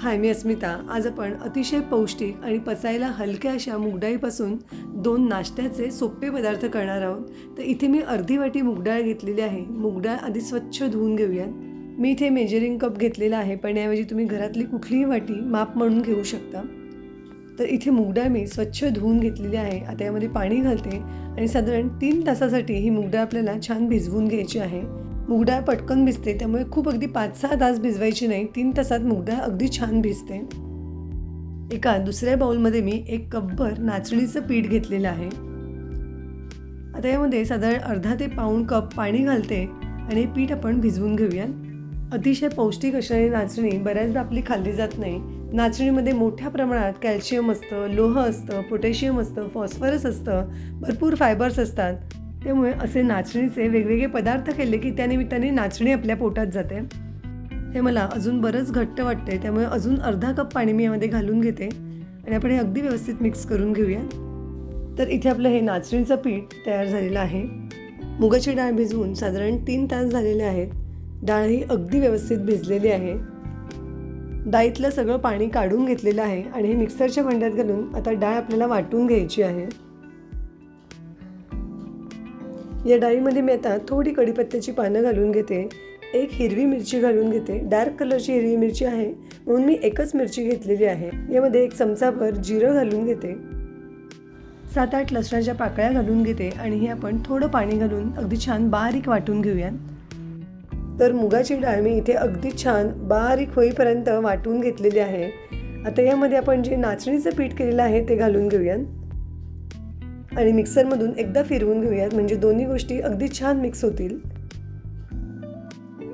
हाय मी अस्मिता. आज आपण अतिशय पौष्टिक आणि पचायला हलक्या अशा मुगडाळीपासून दोन नाश्त्याचे सोपे पदार्थ करणार आहोत. तर इथे मी अर्धी वाटी मुगडाळ घेतलेली आहे. मुगडाळ आधी स्वच्छ धुवून घेऊयात. मी इथे मेजरिंग कप घेतलेला आहे पण याऐवजी तुम्ही घरातली कुठलीही वाटी माप म्हणून घेऊ शकता. तर इथे मुगडाळ मी स्वच्छ धुवून घेतलेली आहे. आता यामध्ये पाणी घालते आणि साधारण तीन तासासाठी ही मुगडाळ आपल्याला छान भिजवून घ्यायची आहे. मुगडाळ पटकन भिजते त्यामुळे खूप अगदी पाच सहा तास भिजवायची नाही तीन तासात मुगडाळ अगदी छान भिजते. एका दुसऱ्या बाउलमध्ये मी एक कपभर नाचणीचं पीठ घेतलेलं आहे. आता यामध्ये साधारण अर्धा ते पाऊण कप पाणी घालते आणि पीठ आपण भिजवून घेऊया अतिशय पौष्टिक असणारी नाचणी बऱ्याचदा आपली खाल्ली जात नाही. नाचणीमध्ये मोठ्या प्रमाणात कॅल्शियम असतं लोह असतं पोटॅशियम असतं फॉस्फरस असतं भरपूर फायबर्स असतात. त्यामुळे असे नाचणीचे वेगवेगळे पदार्थ केले की त्यानिमित्ताने नाचणी आपल्या पोटात जाते. हे मला अजून बरंच घट्ट वाटते त्यामुळे अजून अर्धा कप पाणी मी यामध्ये घालून घेते आणि आपण हे अगदी व्यवस्थित मिक्स करून घेऊया. तर इथे आपलं हे नाचणीचं पीठ तयार झालेलं आहे. मुगाची डाळ भिजवून साधारण तीन तास झालेले आहेत. डाळ ही अगदी व्यवस्थित भिजलेली आहे. डाळीतलं सगळं पाणी काढून घेतलेलं आहे आणि हे मिक्सरच्या भांड्यात घालून आता डाळ आपल्याला वाटून घ्यायची आहे. या डाळीमध्ये मी आता थोडी कढीपत्त्याची पानं घालून घेते. एक हिरवी मिरची घालून घेते. डार्क कलरची हिरवी मिरची आहे. म्हणून मी एकच मिरची घेतलेली आहे. यामध्ये एक चमचाभर जिरं घालून घेते. सात आठ लसणाच्या पाकळ्या घालून घेते आणि हे आपण थोडं पाणी घालून अगदी छान बारीक वाटून घेऊया तर मुगाची डाळ मी इथे अगदी छान बारीक होईपर्यंत वाटून घेतलेली आहे. आता यामध्ये आपण जे नाचणीचं पीठ केलेलं आहे ते घालून घेऊया आणि मिक्सरमधून एकदा फिरवून घेऊयात. म्हणजे दोन्ही गोष्टी अगदी छान मिक्स होतील.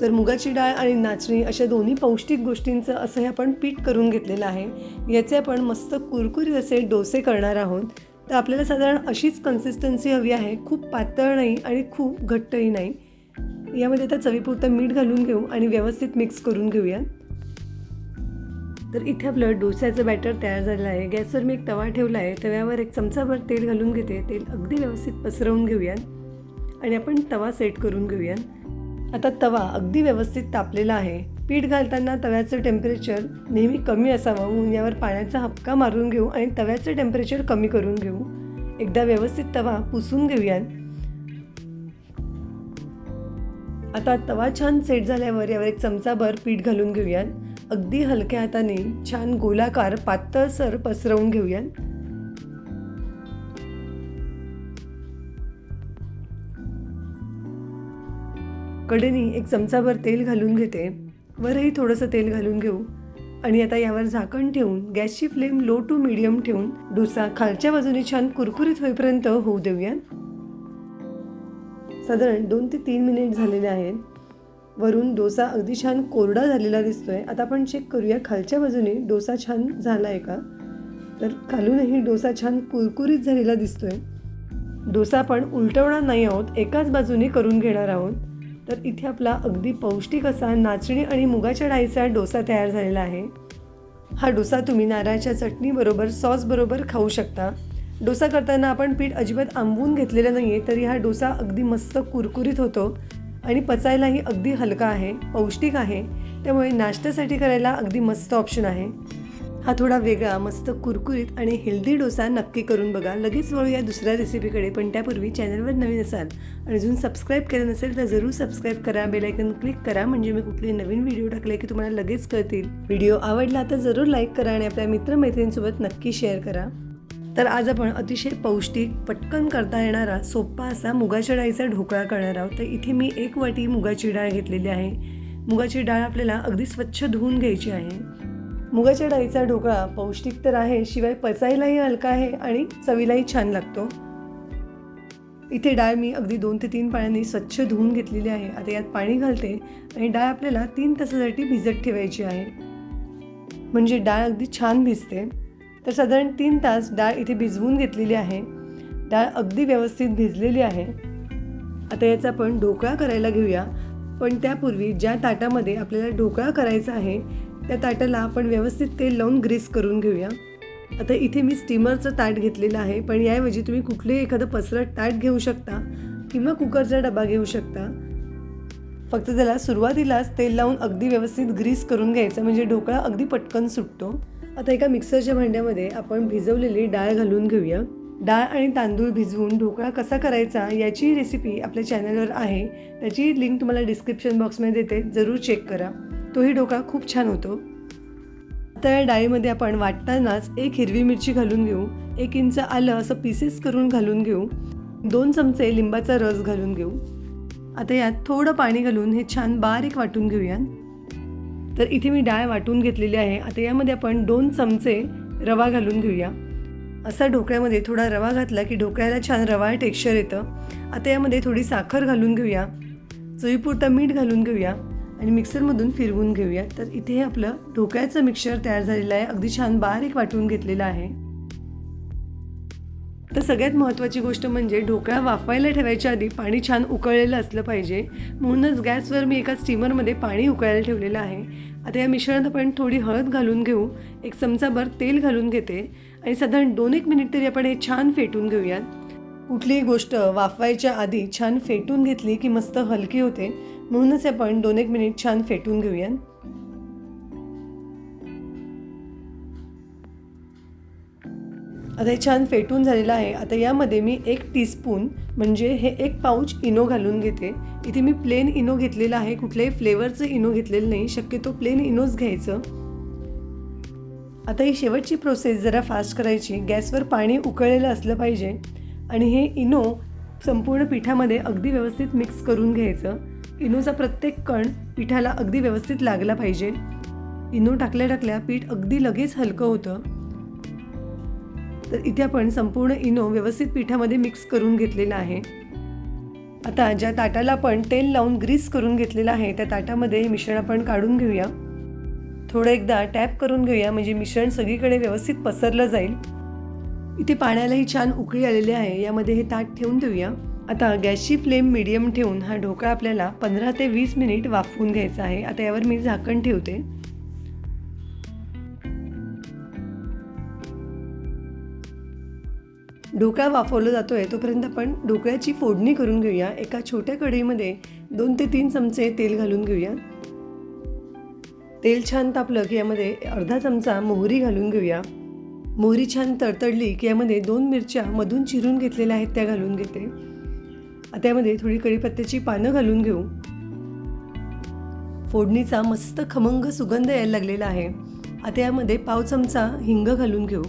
तर मुगाची डाळ आणि नाचणी अशा दोन्ही पौष्टिक गोष्टींचं असं हे आपण पीठ करून घेतलेलं आहे. याचे आपण मस्त कुरकुरीत असे डोसे करणार आहोत. तर आपल्याला साधारण अशीच कन्सिस्टन्सी हवी आहे. खूप पातळ नाही आणि खूप घट्टही नाही. यामध्ये आता चवीपुरतं मीठ घालून घेऊ आणि व्यवस्थित मिक्स करून घेऊया तर इथे आपलं डोस्याचं बॅटर तयार झालेलं आहे. गॅसवर मी एक तवा ठेवला आहे. तव्यावर एक चमचाभर तेल घालून घेते. तेल अगदी व्यवस्थित पसरवून घेऊया आणि आपण तवा सेट करून घेऊया आता तवा अगदी व्यवस्थित तापलेला आहे. पीठ घालताना तव्याचं टेम्परेचर नेहमी कमी असावं. म्हणून यावर पाण्याचा हपका मारून घेऊ आणि तव्याचं टेम्परेचर कमी करून घेऊ. एकदा व्यवस्थित तवा पुसून घेऊया आता तवा छान सेट झाल्यावर यावर एक चमचाभर पीठ घालून घेऊयात. अगदी हलक्या हाताने छान गोलाकार पातळसर पसरवून घेऊयात. कडेनी एक चमचाभर तेल घालून घेते. वरही थोडंसं तेल घालून घेऊ. आणि आता यावर झाकण ठेवून गॅसची फ्लेम लो टू मिडियम ठेवून डोसा खालच्या बाजूने छान कुरकुरीत होईपर्यंत होऊ देऊया साधारण दोन ते तीन मिनिट झालेले आहेत. वरून डोसा अगदी छान कोरडा झालेला दिसतोय. आता आपण चेक करूया खालच्या बाजूने डोसा छान झाला आहे का? तर खालूनही डोसा छान कुरकुरीत झालेला दिसतोय. डोसा आपण उलटवणार नाही आहोत एकाच बाजूने करून घेणार आहोत. तर इथे आपला अगदी पौष्टिक असा नाचणी आणि मुगाच्या डाळीचा डोसा तयार झालेला आहे. हा डोसा तुम्ही नारळाच्या चटणीबरोबर सॉसबरोबर खाऊ शकता. डोसा करताना आपण पीठ अजिबात आंबवून घेतलेलं नाही आहे तरी हा डोसा अगदी मस्त कुरकुरीत होतो. आणि पचायलाही अगदी हलका आहे पौष्टिक आहे. त्यामुळे नाश्त्यासाठी करायला अगदी मस्त ऑप्शन आहे. हा थोडा वेगळा मस्त कुरकुरीत आणि हेल्दी डोसा नक्की करून बघा. लगेच वळूया दुसऱ्या रेसिपीकडे पण त्यापूर्वी चॅनलवर नवीन असाल आणि अजून सबस्क्राईब केलं नसेल तर जरूर सबस्क्राईब करा. बेलायकन क्लिक करा म्हणजे मी कुठले नवीन व्हिडिओ टाकले की तुम्हाला लगेच कळतील. व्हिडिओ आवडला तर जरूर लाईक करा आणि आपल्या मित्रमैत्रिणींसोबत नक्की शेअर करा. तर आज आपण अतिशय पौष्टिक पटकन करता येणारा सोपा असा मुगाच्या डाळीचा ढोकळा करणार आहोत. तर इथे मी एक वाटी मुगाची डाळ घेतलेली आहे. मुगाची डाळ आपल्याला अगदी स्वच्छ धुवून घ्यायची आहे. मुगाच्या डाळीचा ढोकळा पौष्टिक तर आहे शिवाय पचायलाही हलका आहे आणि चवीलाही छान लागतो. इथे डाळ मी अगदी दोन ते तीन पाण्याने स्वच्छ धुवून घेतलेली आहे. आता यात पाणी घालते आणि डाळ आपल्याला तीन तासासाठी भिजत ठेवायची आहे. म्हणजे डाळ अगदी छान भिजते. तर साधारण तीन तास डाळ इथे भिजवून घेतलेली आहे. डाळ अगदी व्यवस्थित भिजलेली आहे. आता याचा आपण ढोकळा करायला घेऊया. पण त्यापूर्वी ज्या ताटामध्ये आपल्याला ढोकळा करायचा आहे त्या ताटाला आपण व्यवस्थित तेल लावून ग्रीस करून घेऊया. आता इथे मी स्टीमरचं ताट घेतलेलं आहे पण याऐवजी तुम्ही कुठलंही एखादं पसरट ताट घेऊ शकता किंवा कुकरचा डबा घेऊ शकता. फक्त त्याला सुरुवातीलाच तेल लावून अगदी व्यवस्थित ग्रीस करून घ्यायचं म्हणजे ढोकळा अगदी पटकन सुटतो. आता एका मिक्सरच्या भांड्यामध्ये आपण भिजवलेली डाळ घालून घेऊया. डाळ आणि तांदूळ भिजवून ढोकळा कसा करायचा याची रेसिपी आपल्या चॅनलवर आहे. त्याची लिंक तुम्हाला डिस्क्रिप्शन बॉक्समध्ये देते. जरूर चेक करा. तोही ढोकळा खूप छान होतो. आता या डाळीमध्ये आपण वाटतानाच एक हिरवी मिरची घालून घेऊ. एक इंच आलं असं पीसेस करून घालून घेऊ. दोन चमचे लिंबाचा रस घालून घेऊ. आता यात थोडं पाणी घालून हे छान बारीक वाटून घेऊया तर इथे मी डाळ वाटून घेतलेली आहे. आता यामध्ये आपण दोन चमचे रवा घालून घेऊया. असा ढोकळ्यामध्ये थोडा रवा घातला की ढोकळ्याला छान रवा टेक्स्चर येतं. आता यामध्ये थोडी साखर घालून घेऊया. चवीपुरता मीठ घालून घेऊया आणि मिक्सरमधून फिरवून घेऊया. तर इथे आपलं ढोकळ्याचं मिक्सर तयार झालेलं आहे. अगदी छान बारीक वाटून घेतलेलं आहे. तर सगळ्यात महत्त्वाची गोष्ट म्हणजे ढोकळा वाफवायला ठेवायच्या आधी पाणी छान उकळलेलं असलं पाहिजे. म्हणूनच गॅसवर मी एका स्टीमरमध्ये पाणी उकळायला ठेवलेलं आहे. आता या मिश्रणात आपण थोडी हळद घालून घेऊ. एक चमचाभर तेल घालून घेते. आणि साधारण दोन एक मिनिट तरी आपण हे छान फेटून घेऊयात. कुठलीही गोष्ट वाफवायच्या आधी छान फेटून घेतली की मस्त हलकी होते. म्हणूनच आपण दोन एक मिनिट छान फेटून घेऊयात. आता हे छान फेटून झालेलं आहे. आता यामध्ये मी एक टीस्पून म्हणजे हे एक पाऊच इनो घालून घेते. इथे मी प्लेन इनो घेतलेला आहे. कुठल्याही फ्लेवरचं इनो घेतलेलं नाही. शक्यतो प्लेन इनोच घ्यायचं. आता ही शेवटची प्रोसेस जरा फास्ट करायची. गॅसवर पाणी उकळलेलं असलं पाहिजे. आणि हे इनो संपूर्ण पिठामध्ये अगदी व्यवस्थित मिक्स करून घ्यायचं. इनोचा प्रत्येक कण पिठाला अगदी व्यवस्थित लागला पाहिजे. इनो टाकल्या टाकल्या पीठ अगदी लगेच हलकं होतं. तर इथे आपण संपूर्ण इनो व्यवस्थित पिठामध्ये मिक्स करून घेतलेला आहे. आता ज्या ताटाला आपण तेल लावून ग्रीस करून घेतलेलं आहे त्या ताटामध्ये हे मिश्रण आपण काढून घेऊया. थोडं एकदा टॅप करून घेऊया म्हणजे मिश्रण सगळीकडे व्यवस्थित पसरलं जाईल. इथे पाण्यालाही छान उकळी आलेली आहे यामध्ये हे ताट ठेवून देऊया. आता गॅसची फ्लेम मिडियम ठेवून हा ढोकळा आपल्याला पंधरा ते वीस मिनिट वाफवून घ्यायचा आहे. आता यावर मी झाकण ठेवते. ढोकळा वाफवला जातो आहे तोपर्यंत आपण ढोकळ्याची फोडणी करून घेऊया. एका छोट्या कढईमध्ये दोन ते तीन चमचे तेल घालून घेऊया. तेल छान तापलं की यामध्ये अर्धा चमचा मोहरी घालून घेऊया. मोहरी छान तडतडली की यामध्ये दोन मिरच्या मधून चिरून घेतलेल्या आहेत त्या घालून घेते. आता थोडी कढीपत्त्याची पानं घालून घेऊ. फोडणीचा मस्त खमंग सुगंध यायला लागलेला आहे. आता यामध्ये पाव चमचा हिंग घालून घेऊ.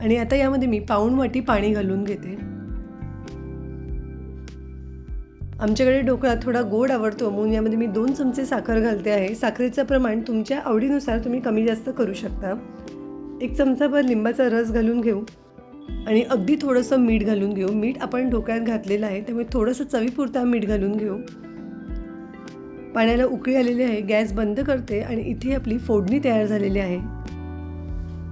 आणि आता यामध्ये मी पाऊण वाटी पाणी घालून घेते. आमच्याकडे ढोकळा थोडा गोड आवडतो म्हणून यामध्ये मी दोन चमचे साखर घालते आहे. साखरेचं प्रमाण तुमच्या आवडीनुसार तुम्ही कमी जास्त करू शकता. एक चमचाभर लिंबाचा रस घालून घेऊ आणि अगदी थोडंसं मीठ घालून घेऊ. मीठ आपण ढोकळ्यात घातलेलं आहे त्यामुळे थोडंसं चवीपुरता मीठ घालून घेऊ. पाण्याला उकळी आलेली आहे गॅस बंद करते आणि इथे आपली फोडणी तयार झालेली आहे.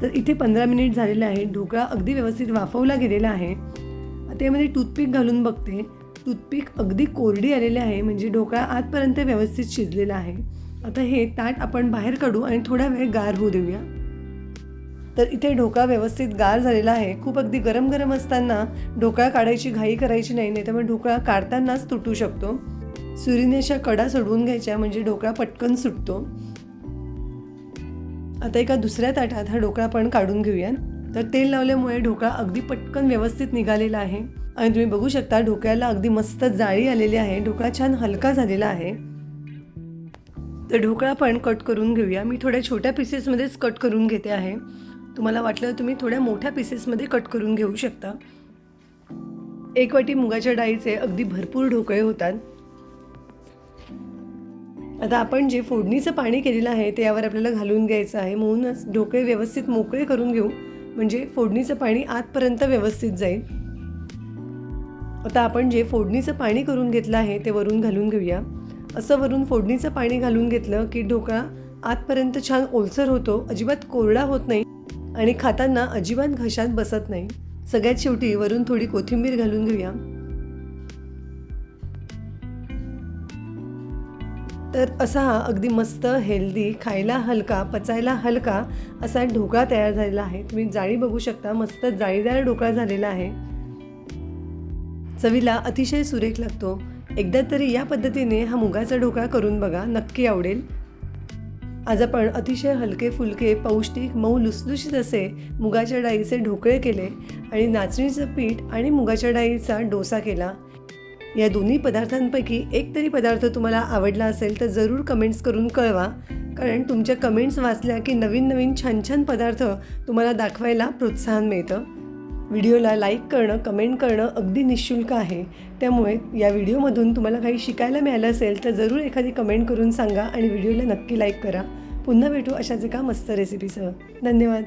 तर इथे पंधरा मिनिट झालेलं आहे ढोकळा अगदी व्यवस्थित वाफवला गेलेला आहे. त्यामध्ये टूथपिक घालून बघते. टूथपिक अगदी कोरडी आलेली आहे. म्हणजे ढोकळा आतपर्यंत व्यवस्थित शिजलेला आहे. आता हे ताट आपण बाहेर काढू आणि थोडा वेळ गार होऊ देऊया. तर इथे ढोकळा व्यवस्थित गार झालेला आहे. खूप अगदी गरम गरम असताना ढोकळा काढायची घाई करायची नाही. नाही त्यामुळे ढोकळा काढतानाच तुटू शकतो. सुरीने अशा कडा सोडवून घ्यायच्या. म्हणजे ढोकळा पटकन सुटतो. आता एका दुसऱ्या ताटात हा ढोकळा आपण काढून घेऊया तर तेल लावल्यामुळे ढोकळा अगदी पटकन व्यवस्थित निघालेला आहे. आणि तुम्ही बघू शकता ढोकळ्याला अगदी मस्त जाळी आलेली आहे. ढोकळा छान हलका झालेला आहे. तर ढोकळा पण कट करून घेऊया. मी थोड्या छोट्या पीसेसमध्येच कट करून घेते आहे. तुम्हाला वाटलं तुम्ही थोड्या मोठ्या पीसेसमध्ये कट करून घेऊ शकता. एक वाटी मुगाच्या डाळीचे अगदी भरपूर ढोकळे होतात. आता आपण जे फोडणीचं पाणी केलेलं आहे ते यावर आपल्याला घालून घ्यायचं आहे. म्हणूनच ढोकळे व्यवस्थित मोकळे करून घेऊ. म्हणजे फोडणीचं पाणी आतपर्यंत व्यवस्थित जाईल. आता आपण जे फोडणीचं पाणी करून घेतलं आहे ते वरून घालून घेऊया. असं वरून फोडणीचं पाणी घालून घेतलं की ढोकळा आतपर्यंत छान ओलसर होतो अजिबात कोरडा होत नाही आणि खाताना अजिबात घशात बसत नाही. सगळ्यात शेवटी वरून थोडी कोथिंबीर घालून घेऊया. तर असा हा अगदी मस्त हेल्दी खायला हलका पचायला हलका असा ढोकळा तयार झालेला आहे. तुम्ही जाळी बघू शकता मस्त जाळीदार ढोकळा झालेला आहे. चवीला अतिशय सुरेख लागतो. एकदा तरी या पद्धतीने हा मुगाचा ढोकळा करून बघा नक्की आवडेल. आज आपण अतिशय हलके फुलके पौष्टिक मऊ लुसलुशीत असे मुगाच्या डाळीचे ढोकळे केले आणि नाचणीचं पीठ आणि मुगाच्या डाळीचा डोसा केला. या दोन्ही पदार्थांपैकी एक तरी पदार्थ तुम्हाला आवडला असेल तर जरूर कमेंट्स करून कळवा. कारण तुमच्या कमेंट्स वाचल्या की नवीन नवीन छान छान पदार्थ तुम्हाला दाखवायला प्रोत्साहन मिळतं. व्हिडिओला लाईक करणं कमेंट करणं अगदी निशुल्क आहे. त्यामुळे या व्हिडिओमधून तुम्हाला काही शिकायला मिळालं असेल तर जरूर एखादी कमेंट करून सांगा आणि व्हिडिओला नक्की लाईक करा. पुन्हा भेटू अशाच एका मस्त रेसिपीसह धन्यवाद.